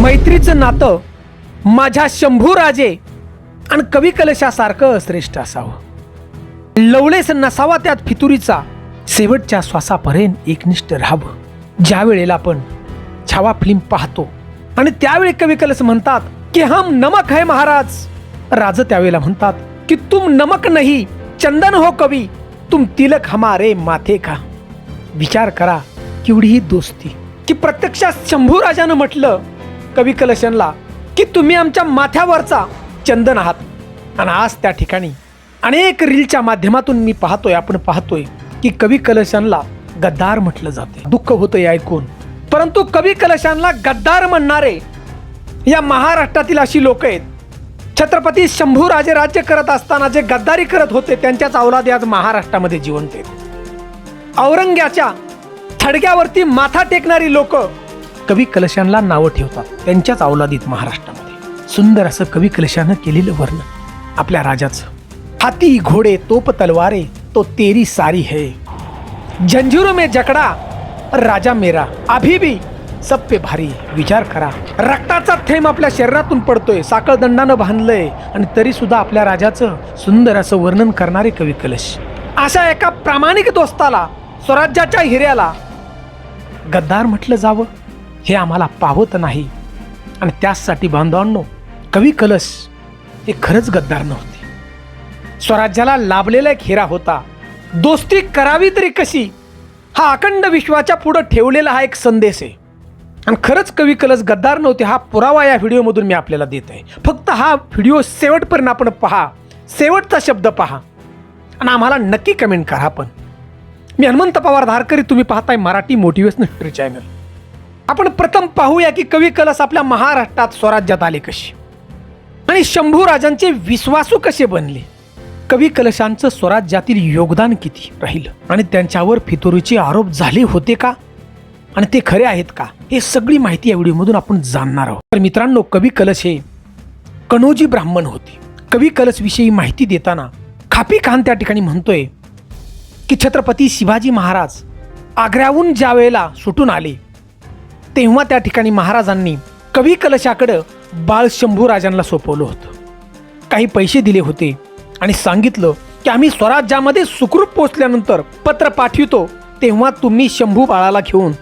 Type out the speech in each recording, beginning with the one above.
मैत्रीचं नातं माझ्या शंभू राजे आणि कवी कलशासारखं श्रेष्ठ असावं. लवलेस नसावा त्यात फितुरीचा शेवटच्या श्वासापर्यंत एकनिष्ठ राहावं. ज्या वेळेला आपण छावा फिल्म पाहतो आणि त्यावेळी कवी कलश म्हणतात की हम नमक है महाराज. राज त्यावेळेला म्हणतात की तुम नमक नाही चंदन हो कवी तुम तिलक हमारे माथे का. विचार करा केवढी ही दोस्ती. की प्रत्यक्षात शंभू राजानं म्हटलं कवी कलशनला की तुम्ही आमच्या माथ्यावरचा चंदन आहात. आणि आज त्या ठिकाणी अनेक रीलच्या माध्यमातून मी पाहतोय आपण पाहतोय की कवी कलशांना गद्दार म्हटलं जाते. दुःख होतं हे ऐकून. परंतु कवी कलशांना गद्दार म्हणणारे या महाराष्ट्रातील अशी लोक आहेत. छत्रपती शंभू राजे राज्य करत असताना जे गद्दारी करत होते त्यांच्याच अवलादी आज महाराष्ट्रामध्ये जिवंत आहेत. औरंग्याच्या थडग्यावरती माथा टेकणारी लोक कवी कलशांना नावं ठेवतात. त्यांच्याच अवलादीत महाराष्ट्रामध्ये. सुंदर असं कवी कलशानं केलेलं वर्णन. आपल्या राजाचं. हाती घोडे तोप तलवारे तो तेरी सारी है. झंझुरू में जकड़ा राजा मेरा. अभी भी सब पे भारी. विचार करा. रक्ताचा थेंब आपल्या शरीरातून पडतोय. साकळदंडानं बांधलंय आणि तरी सुद्धा आपल्या राजाचं सुंदर असं वर्णन करणारे कवी कलश. अशा एका प्रामाणिक दोस्ताला स्वराज्याच्या हिऱ्याला गद्दार म्हटलं जावं? हे आम्हाला पावत नाही. आणि त्याचसाठी बांधवांनो कवी कलश हे खरंच गद्दार नव्हते. स्वराज्याला लाभलेला एक हिरा होता. दोस्ती करावी तरी कशी? हा अखंड विश्वाच्या पुढं ठेवलेला हा एक संदेश आहे. आणि खरंच कवी कलस गद्दार नव्हते हा पुरावा या व्हिडिओमधून मी आपल्याला देत आहे. फक्त हा व्हिडिओ शेवटपर्यंत आपण पहा. शेवटचा शब्द पहा. आणि आम्हाला नक्की कमेंट करा पण. मी हनुमंत पवार धारकरी तुम्ही पाहताय मराठी मोटिवेशनल हिस्ट्री चॅनल. आपण प्रथम पाहूया की कवी कलस आपल्या महाराष्ट्रात स्वराज्यात आले कशी. आणि शंभू राजांचे विश्वासू कसे बनले. कवी कलशांचं स्वराज्यातील योगदान किती राहिलं. आणि त्यांच्यावर फितुरीचे आरोप झाले होते का. आणि ते खरे आहेत का. हे सगळी माहिती या व्हिडिओमधून आपण जाणणार आहोत. तर मित्रांनो कवी कलश हे कनोजी ब्राह्मण होते. कवी कलशविषयी माहिती देताना खापी खान त्या ठिकाणी म्हणतोय की छत्रपती शिवाजी महाराज आग्र्याहून ज्या वेळेला सुटून आले तेव्हा त्या ठिकाणी महाराजांनी कवी कलशाकडं बाळ शंभू राजांना सोपवलं होतं. काही पैसे दिले होते आणि सांगितलं की आम्ही स्वराज्यामध्ये सुखरूप पोचल्यानंतर पत्र पाठवितो तेव्हा तुम्ही शंभू बाळाला घेऊन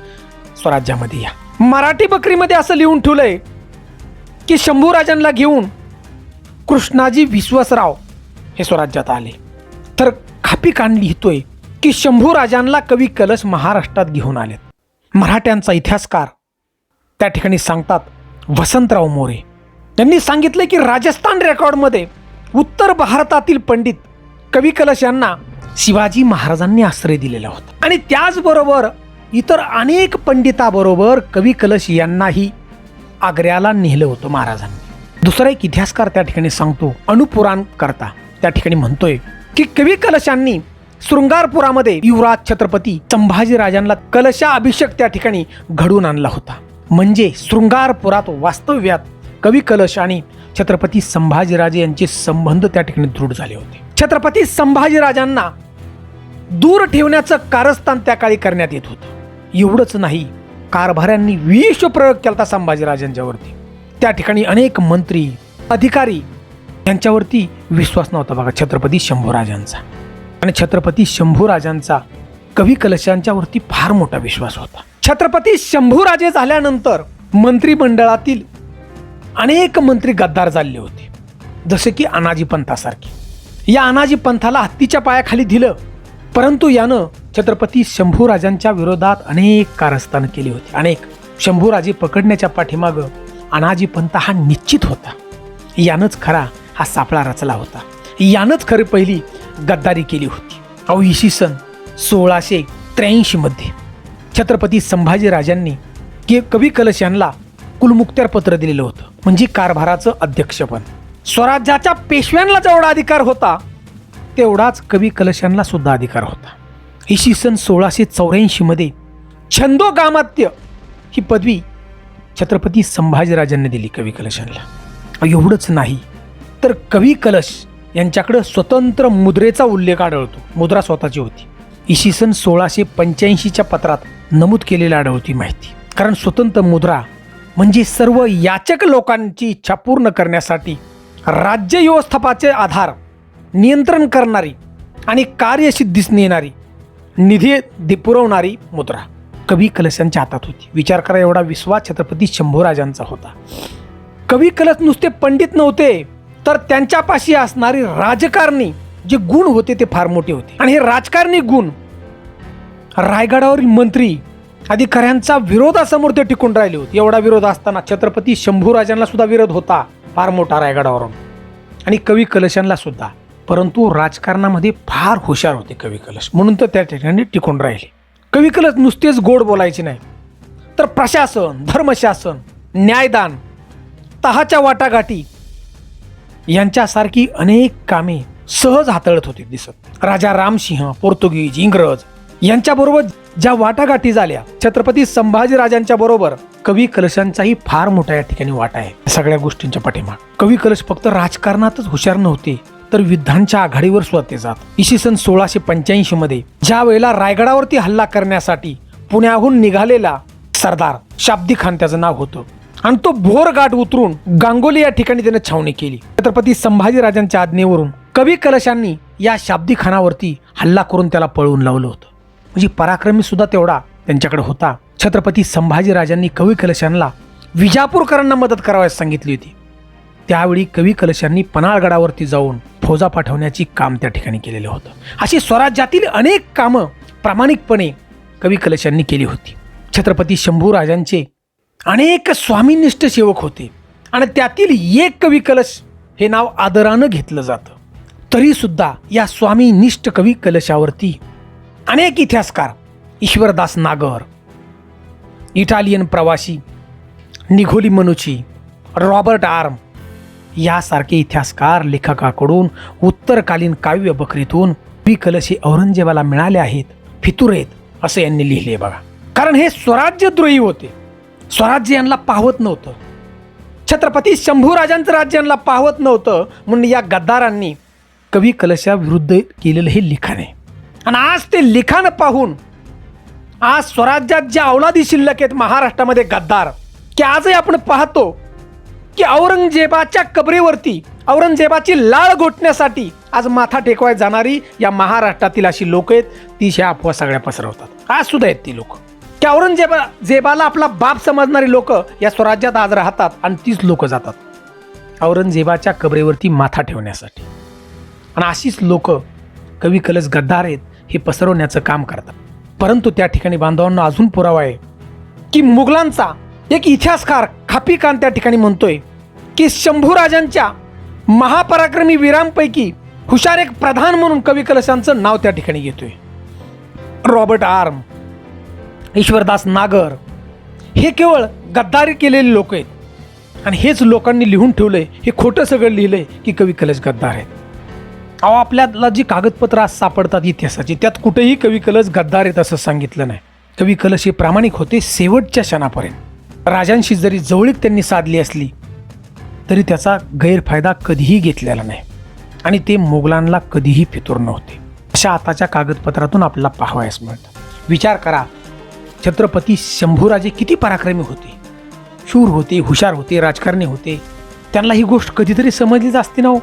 स्वराज्यामध्ये या. मराठी बकरीमध्ये असं लिहून ठेवलंय की शंभूराजांना घेऊन कृष्णाजी विश्वासराव हे स्वराज्यात आले. तर खापी कान लिहितोय की शंभूराजांना कवी कलश महाराष्ट्रात घेऊन आलेत. मराठ्यांचा इतिहासकार त्या ठिकाणी सांगतात वसंतराव मोरे त्यांनी सांगितले की राजस्थान रेकॉर्डमध्ये उत्तर भारतातील पंडित कवी कलश यांना शिवाजी महाराजांनी आश्रय दिलेला होता. आणि त्याचबरोबर इतर अनेक पंडिताबरोबर कवी कलश यांनाही आग्र्याला नेलं होतं महाराजांनी. दुसरा एक इतिहासकार त्या ठिकाणी सांगतो अनुपुराण करता. त्या ठिकाणी म्हणतोय की कवी कलशांनी शृंगारपुरामध्ये युवराज छत्रपती संभाजीराजांना कलशा अभिषेक त्या ठिकाणी घडवून आणला होता. म्हणजे शृंगारपुरात वास्तव्यात कवी कलश आणि छत्रपती संभाजीराजे यांचे संबंध त्या ठिकाणी दृढ झाले होते. छत्रपती संभाजीराजांना दूर ठेवण्याचं कारस्थान त्या काळी करण्यात येत होतं. एवढंच नाही कारभाऱ्यांनी विष प्रयोग केला होता संभाजीराजांच्यावरती. त्या ठिकाणी अनेक मंत्री अधिकारी यांच्यावरती विश्वास नव्हता बघा छत्रपती शंभूराजांचा. आणि छत्रपती शंभूराजांचा कवी कलशांच्यावरती फार मोठा विश्वास होता. छत्रपती शंभूराजे झाल्यानंतर मंत्रिमंडळातील अनेक मंत्री गद्दार झाले होते. जसे की अनाजी पंथासारखे. या अनाजी पंथाला हत्तीच्या पायाखाली दिलं. परंतु यानं छत्रपती शंभूराजांच्या विरोधात अनेक कारस्थानं केली होती. अनेक. शंभूराजे पकडण्याच्या पाठीमागं अनाजी पंथ हा निश्चित होता. यानंच खरा हा सापळा रचला होता. यानंच खरी पहिली गद्दारी केली होती. अहो इसवी सन सोळाशे त्र्याऐंशीमध्ये छत्रपती संभाजीराजांनी के कवी कलश यांना कुलमुक्त्यार पत्र दिलेलं होतं. म्हणजे कारभाराचं अध्यक्षपण. स्वराज्याच्या पेशव्यांना जेवढा अधिकार होता. तेवढाच कवी कलशांना सुद्धा अधिकार होता. इसवी सन सोळाशे चौऱ्याऐंशीमध्ये छंदो गामात्य ही पदवी छत्रपती संभाजीराजांनी दिली कवी कलशांना एवढंच नाही तर कवी कलश यांच्याकडं स्वतंत्र मुद्रेचा उल्लेख आढळतो. मुद्रा स्वतःची होती. इसवी सन सोळाशे पंच्याऐंशीच्या पत्रात नमूद केलेली आढळती माहिती. कारण स्वतंत्र मुद्रा म्हणजे सर्व याचक लोकांची इच्छा पूर्ण करण्यासाठी राज्य व्यवस्थापाचे आधार नियंत्रण करणारी आणि कार्यसिद्धीस नेणारी निधी दि- पुरवणारी मुद्रा. कवी कलशांच्या हातात होती. विचार करा एवढा विश्वास छत्रपती शंभूराजांचा होता. कवी कलश नुसते पंडित नव्हते तर त्यांच्यापाशी असणारी राजकारणी जे गुण होते ते फार मोठे होते. आणि हे राजकारणी गुण रायगडावरील मंत्री अधिकाऱ्यांचा विरोधासमोर ते टिकून राहिले होते. एवढा विरोध असताना छत्रपती शंभूराजांना सुद्धा विरोध होता फार मोठा रायगडावरून. आणि कवी कलशांना सुद्धा. परंतु राजकारणामध्ये फार हुशार होते कवी कलश. म्हणून तर त्या ठिकाणी टिकून राहिले. कवी कलश नुसतेच गोड बोलायचे नाही. तर प्रशासन धर्मशासन न्यायदान तहाच्या वाटाघाटी यांच्यासारखी अनेक कामे सहज हाताळत होते दिसत. राजा रामसिंह पोर्तुगीज इंग्रज यांच्याबरोबर ज्या वाटाघाटी झाल्या छत्रपती संभाजीराजांच्या बरोबर कवी कलशांचाही फार मोठा या ठिकाणी वाटा आहे. सगळ्या गोष्टींच्या पाठीमाग. कवी कलश फक्त राजकारणातच हुशार नव्हते तर युद्धांच्या आघाडीवर स्वतः जात. इसवी सन सोळाशे पंच्याऐंशी मध्ये ज्या वेळेला रायगडावरती हल्ला करण्यासाठी पुण्याहून निघालेला सरदार शाब्दी खान त्याचं नाव होतं. आणि तो भोर गाठ उतरून गांगोली या ठिकाणी त्याने छावणी केली. छत्रपती संभाजीराजांच्या आज्ञेवरून कवी कलशांनी या शाब्दी खानावरती हल्ला करून त्याला पळवून लावलं होतं. म्हणजे पराक्रमी सुद्धा तेवढा त्यांच्याकडे होता. छत्रपती संभाजीराजांनी कवी कलशांना विजापूरकरांना मदत करावयास सांगितली होती. त्यावेळी कवी कलशांनी पन्हाळगडावरती जाऊन फौजा पाठवण्याची काम त्या ठिकाणी केलेलं होतं. अशी स्वराज्यातील अनेक कामं प्रामाणिकपणे कवी कलशांनी केली होती. छत्रपती शंभूराजांचे अनेक स्वामीनिष्ठ सेवक होते आणि त्यातील एक कवी कलश हे नाव आदरानं घेतलं जातं. तरीसुद्धा या स्वामीनिष्ठ कवी कलशावरती अनेक इतिहासकार ईश्वरदास नागर इटालियन प्रवासी निघोली मनुची रॉबर्ट आर्म यासारखे इतिहासकार लेखकाकडून उत्तरकालीन काव्य बकरीतून पी कलशी औरंगजेबाला मिळाले आहेत फितूर आहेत असं यांनी लिहिले बघा. कारण हे स्वराज्यद्रोही होते. स्वराज्य यांना पाहत नव्हतं. छत्रपती शंभूराजांचं राज्य यांना पाहत नव्हतं. म्हणून या गद्दारांनी कवी कलशाविरुद्ध केलेलं हे लिखाण आहे. आणि आज ते लिखाण पाहून आज स्वराज्यात ज्या अवलादी शिल्लक आहेत महाराष्ट्रामध्ये गद्दार की आजही आपण पाहतो की औरंगजेबाच्या कबरेवरती औरंगजेबाची लाळ घोटण्यासाठी आज माथा टेकवाय जाणारी या महाराष्ट्रातील अशी लोक आहेत ती ह्या अफवा सगळ्या पसरवतात. आज सुद्धा आहेत ती लोक. की औरंगजेबा जेबाला आपला बाप समजणारी लोक या स्वराज्यात आज राहतात आणि तीच लोक जातात. औरंगजेबाच्या कबरेवरती माथा ठेवण्यासाठी. आणि अशीच लोक कवी कलस गद्दार आहेत हे पसरवण्याचं काम करतात. परंतु त्या ठिकाणी बांधवांना अजून पुरावा आहे की मुघलांचा एक इतिहासकार खापी खान त्या ठिकाणी म्हणतोय की शंभूराजांच्या महापराक्रमी वीरांपैकी हुशार एक प्रधान म्हणून कवी कलशांचं नाव त्या ठिकाणी घेतोय रॉबर्ट आर्म ईश्वरदास नागर हे केवळ गद्दारी केलेले लोक आहेत. आणि हेच लोकांनी लिहून ठेवलंय हे खोटं सगळं लिहिलंय की कवी कलश गद्दार आहेत. अहो आपल्याला जी कागदपत्र आज सापडतात इतिहासाची त्यात कुठेही कवी कलश गद्दार आहेत असं सांगितलं नाही. कवी कलश हे प्रामाणिक होते शेवटच्या क्षणापर्यंत. राजांशी जरी जवळीक त्यांनी साधली असली तरी त्याचा गैरफायदा कधीही घेतलेला नाही. आणि ते मोगलांना कधीही फितूर नव्हते. अशा आताच्या कागदपत्रातून आपल्याला पाहावयास मिळतं. विचार करा छत्रपती शंभूराजे किती पराक्रमी होते. शूर होते हुशार होते राजकारणी होते. त्यांना ही गोष्ट कधीतरी समजलीच असते ना हो.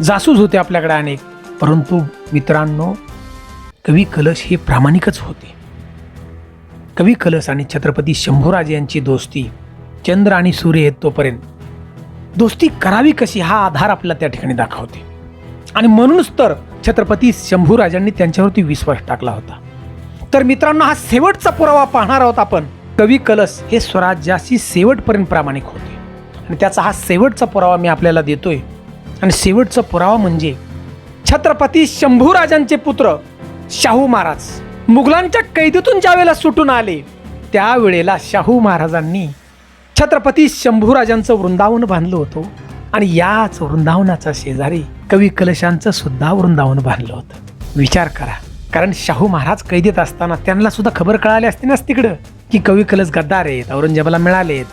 जासूस होते आपल्याकडे अनेक. परंतु मित्रांनो कवी कलश हे प्रामाणिकच होते. कवी कलश आणि छत्रपती शंभूराजे यांची दोस्ती चंद्र आणि सूर्य येत तोपर्यंत. दोस्ती करावी कशी हा आधार आपल्याला त्या ठिकाणी दाखवते. आणि म्हणूनच तर छत्रपती शंभूराजांनी त्यांच्यावरती विश्वास टाकला होता. तर मित्रांनो हा शेवटचा पुरावा पाहणार आहोत आपण. कवी कलश हे स्वराज्याशी शेवटपर्यंत प्रामाणिक होते. आणि त्याचा हा शेवटचा पुरावा मी आपल्याला देतोय. आणि शेवटचा पुरावा म्हणजे छत्रपती शंभूराजांचे पुत्र शाहू महाराज. मुघलांच्या कैदेतून ज्या वेळेला सुटून आले त्यावेळेला शाहू महाराजांनी छत्रपती शंभूराजांचं वृंदावन बांधलं होतं आणि याच वृंदावनाचा शेजारी कवी कलशांचं सुद्धा वृंदावन बांधलं होतं. विचार करा कारण शाहू महाराज कैदेत असताना त्यांना सुद्धा खबर कळाली असते नाच तिकडं की कवी कलश गद्दार आहेत औरंगजेबाला मिळालेत.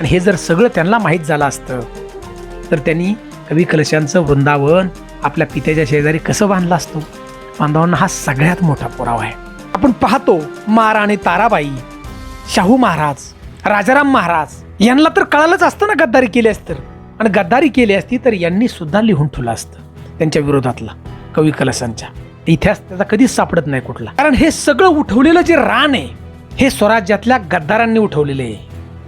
आणि हे जर सगळं त्यांना माहीत झालं असतं तर त्यांनी कवी कलशांचं वृंदावन आपल्या पित्याच्या शेजारी कसं बांधलं असतो? बांधवांना हा सगळ्यात मोठा पुरावा आहे. आपण पाहतो महाराणी ताराबाई शाहू महाराज राजाराम महाराज यांना तर कळालंच असतं ना गद्दारी केली असतं आणि गद्दारी केली असती तर यांनी सुद्धा लिहून ठेवलं असतं त्यांच्या विरोधातला कवी कलसांच्या इतिहास त्याचा कधीच सापडत नाही कुठला. कारण हे सगळं उठवलेलं जे रान आहे हे स्वराज्यातल्या गद्दारांनी उठवलेले आहे.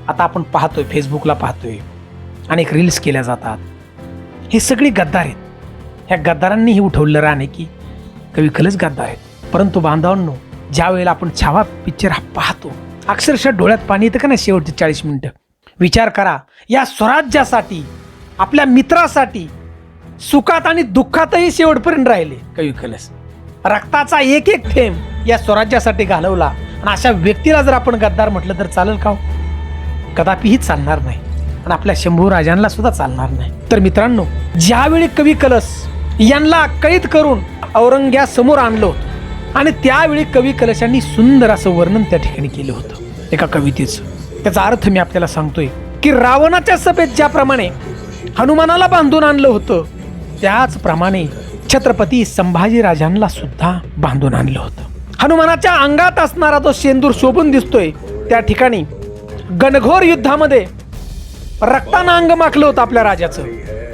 आता आपण पाहतोय फेसबुकला पाहतोय. अनेक रील्स केल्या जातात. हे सगळी गद्दार आहेत. ह्या गद्दारांनी हे उठवलेलं रान की कवी खलच गद्दार आहेत. परंतु बांधवांनो ज्या वेळेला आपण छावा पिक्चर हा पाहतो अक्षरशः डोळ्यात पाणी येतं का नाही शेवटचे चाळीस मिनिटं? विचार करा या स्वराज्यासाठी आपल्या मित्रासाठी सुखात आणि दुःखातही शेवटपर्यंत राहिले कवी खलस. रक्ताचा एक एक थेंब या स्वराज्यासाठी घालवला. आणि अशा व्यक्तीला जर आपण गद्दार म्हटलं तर चालेल का हो? कदापिही चालणार नाही. आणि आपल्या शंभू राजांना सुद्धा चालणार नाही. तर मित्रांनो ज्यावेळी कवी कलस यांना कैद करून औरंग्या समोर आणलं होतं आणि त्यावेळी कवी कलशांनी सुंदर असं वर्णन त्या ठिकाणी केलं होतं. एका कवितेचं. त्याचा अर्थ मी आपल्याला सांगतोय की रावणाच्या सभेत ज्याप्रमाणे हनुमानाला बांधून आणलं होतं त्याचप्रमाणे छत्रपती संभाजीराजांना सुद्धा बांधून आणलं होतं. हनुमानाच्या अंगात असणारा तो शेंदूर शोभून दिसतोय. त्या ठिकाणी गणघोर युद्धामध्ये रक्तानं अंग माखलं होतं आपल्या राजाचं.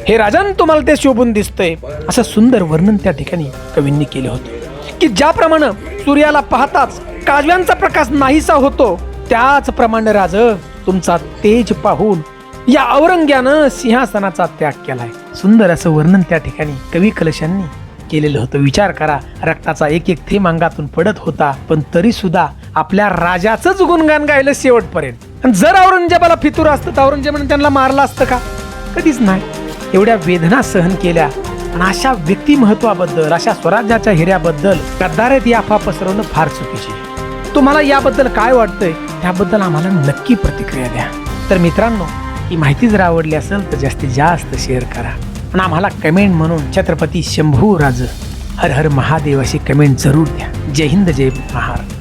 हे राजन तुम्हाला ते शोभून दिसतंय. असं सुंदर वर्णन त्या ठिकाणी कवींनी केलं होतं. की ज्याप्रमाणे सूर्याला पाहताच काजव्यांचा प्रकाश नाहीसा होतो त्याचप्रमाणे राज तुमचा तेज पाहून या औरंग्यानं सिंहासनाचा त्याग केलाय. सुंदर असं वर्णन त्या ठिकाणी कवी कलशांनी केलेलं होतं. विचार करा रक्ताचा एक एक थेंब अंगातून पडत होता पण तरी सुद्धा आपल्या राजाचंच गुणगान गायलं शेवटपर्यंत. आणि जर औरंगजेबाला फितूर असतं तर औरंगजेबाने त्यांना मारलं असतं का? कधीच नाही. एवढ्या वेदना सहन केल्या आणि अशा व्यक्तिमत्वाबद्दल अशा स्वराज्याच्या हिऱ्याबद्दल गद्दारात याफा पसरवणं फार चुकीची आहे. तुम्हाला याबद्दल काय वाटतंय? त्याबद्दल आम्हाला नक्की प्रतिक्रिया द्या. तर मित्रांनो ही माहिती जर आवडली असेल तर जास्तीत जास्त शेअर करा. आणि आम्हाला कमेंट म्हणून छत्रपती शंभू राज हर हर महादेव अशी कमेंट जरूर द्या. जय हिंद जय महाराज